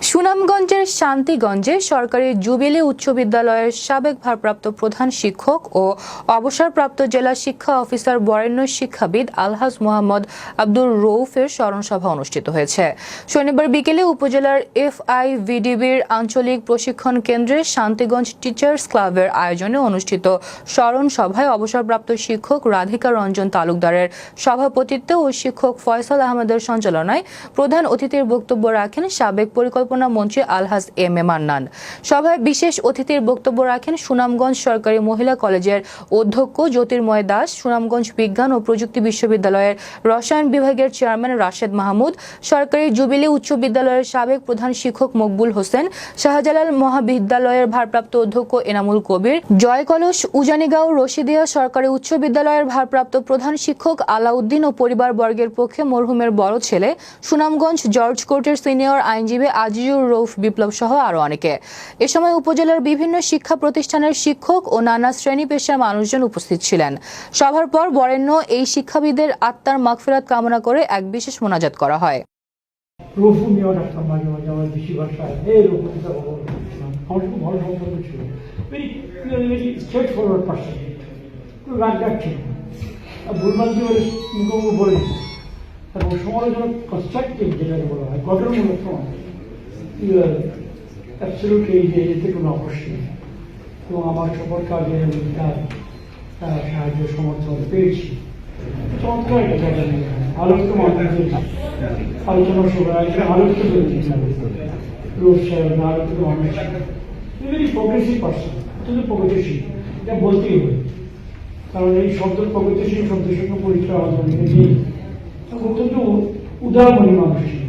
সুনামগঞ্জের শান্তিগঞ্জে সরকারি জুবিলি উচ্চ বিদ্যালয়ের সাবেক ভারপ্রাপ্ত প্রধান শিক্ষক ও অবসরপ্রাপ্ত জেলা শিক্ষা অফিসার বরেণ্য শিক্ষাবিদ আলহাজ মোহাম্মদ আব্দুর রৌফের স্মরণ সভা অনুষ্ঠিত হয়েছে। শনিবার বিকেলে উপজেলার এফআইভিডিবির আঞ্চলিক প্রশিক্ষণ কেন্দ্রে শান্তিগঞ্জ টিচার্স ক্লাবের আয়োজনে অনুষ্ঠিত স্মরণ সভায় অবসরপ্রাপ্ত শিক্ষক রাধিকা রঞ্জন তালুকদারের সভাপতিত্বে ও শিক্ষক ফয়সাল আহমেদের সঞ্চালনায় প্রধান অতিথির বক্তব্য রাখেন সাবেক পরিকল্পনা মন্ত্রী আলহাজ এম এ মান্নান। সভায় বিশেষ অতিথির বক্তব্য রাখেন সুনামগঞ্জ সরকারি মহিলা কলেজের অধ্যক্ষ জ্যোতির্ময় দাস, সুনামগঞ্জ বিজ্ঞান ও প্রযুক্তি বিশ্ববিদ্যালয়ের রসায়ন বিভাগের চেয়ারম্যান রাশেদ মাহমুদ, সরকারি জুবিলি উচ্চ বিদ্যালয়ের সাবেক প্রধান শিক্ষক মকবুল হোসেন, শাহজালাল মহাবিদ্যালয়ের ভারপ্রাপ্ত অধ্যক্ষ এনামুল কবির, জয় কলস উজানিগাঁও রশিদিয়া সরকারি উচ্চ বিদ্যালয়ের ভারপ্রাপ্ত প্রধান শিক্ষক আলাউদ্দিন ও পরিবার বর্গের পক্ষে মরহুমের বড় ছেলে, সুনামগঞ্জ জর্জ কোর্টের সিনিয়র আইনজীবী আজিজুর রৌফ বিপ্লব সহ আরও অনেকে। এ সময় উপজেলার বিভিন্ন শিক্ষা প্রতিষ্ঠানের শিক্ষক ও নানা শ্রেণি পেশার মানুষজন উপস্থিত ছিলেন। সভার পর বরেণ্য এই শিক্ষাবিদের আত্মার মাগফিরাত কামনা করে এক বিশেষ মোনাজাত করা হয়। সমালোচনা কনস্ট্রাকটিভ যেটাকে বলা হয়, গঠনমূলক সমালোচনা। অ্যাবসলিউটলি এই যে এতে কোনো অবশ্যই এবং আমার সকল কাজে তার সাহায্য সমর্থন পেয়েছি আলোচনা মানুষ অত্যন্ত এটা বলতেই হবে কারণ এই পরিচয় অত্যন্ত উদারমণি মানুষ। ছিল